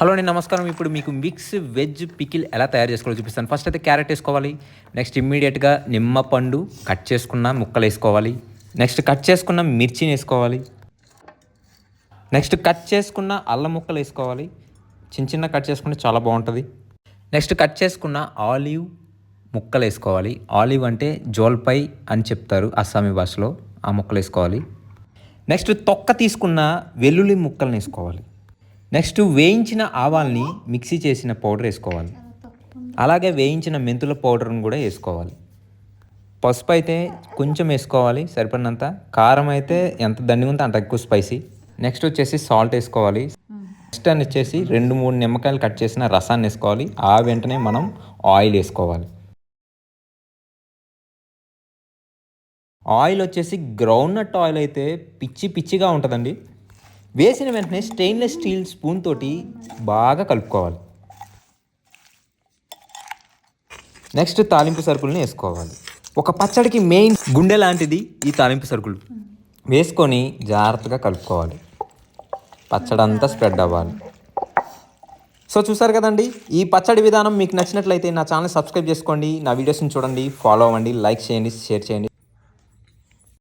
Hello అండి నమస్కారం. ఇప్పుడు మీకు మిక్స్ వెజ్ పికిల్ ఎలా తయారు చేసుకోవాలో చూపిస్తాను. ఫస్ట్ అయితే క్యారెట్ వేసుకోవాలి. నెక్స్ట్ ఇమ్మీడియట్గా నిమ్మ పండు కట్ చేసుకున్న ముక్కలు వేసుకోవాలి. నెక్స్ట్ కట్ చేసుకున్న మిర్చిని వేసుకోవాలి. నెక్స్ట్ కట్ చేసుకున్న అల్లం ముక్కలు వేసుకోవాలి. చిన్న చిన్న కట్ చేసుకుంటే చాలా బాగుంటుంది. నెక్స్ట్ కట్ చేసుకున్న ఆలివ్ ముక్కలు వేసుకోవాలి. ఆలివ్ అంటే జోల్పై అని చెప్తారు అస్సామీ భాషలో. ఆ ముక్కలు వేసుకోవాలి. నెక్స్ట్ తొక్క తీసుకున్న వెల్లుల్లి ముక్కలను వేసుకోవాలి. నెక్స్ట్ వేయించిన ఆవాల్ని మిక్సీ చేసిన పౌడర్ వేసుకోవాలి. అలాగే వేయించిన మెంతుల పౌడర్ని కూడా వేసుకోవాలి. పసుపు అయితే కొంచెం వేసుకోవాలి సరిపడినంత. కారం అయితే ఎంత దండిగా ఉందో అంత ఎక్కువ స్పైసీ. నెక్స్ట్ వచ్చేసి సాల్ట్ వేసుకోవాలి. నెక్స్ట్ అని వచ్చేసి రెండు మూడు నిమ్మకాయలు కట్ చేసిన రసాన్ని వేసుకోవాలి. ఆ వెంటనే మనం ఆయిల్ వేసుకోవాలి. ఆయిల్ వచ్చేసి గ్రౌండ్ నట్ ఆయిల్ అయితే పిచ్చి పిచ్చిగా ఉంటుందండి. వేసిన వెంటనే స్టెయిన్లెస్ స్టీల్ స్పూన్ తోటి బాగా కలుపుకోవాలి. నెక్స్ట్ తాలింపు సరుకులను వేసుకోవాలి. ఒక పచ్చడికి మెయిన్ గుండె లాంటిది ఈ తాలింపు సరుకులు. వేసుకొని జాగ్రత్తగా కలుపుకోవాలి. పచ్చడి అంతా స్ప్రెడ్ అవ్వాలి. సో చూసారు కదండి? ఈ పచ్చడి విధానం మీకు నచ్చినట్లయితే నా ఛానల్ సబ్స్క్రైబ్ చేసుకోండి. నా వీడియోస్ని చూడండి. ఫాలో అవ్వండి. లైక్ చేయండి. షేర్ చేయండి.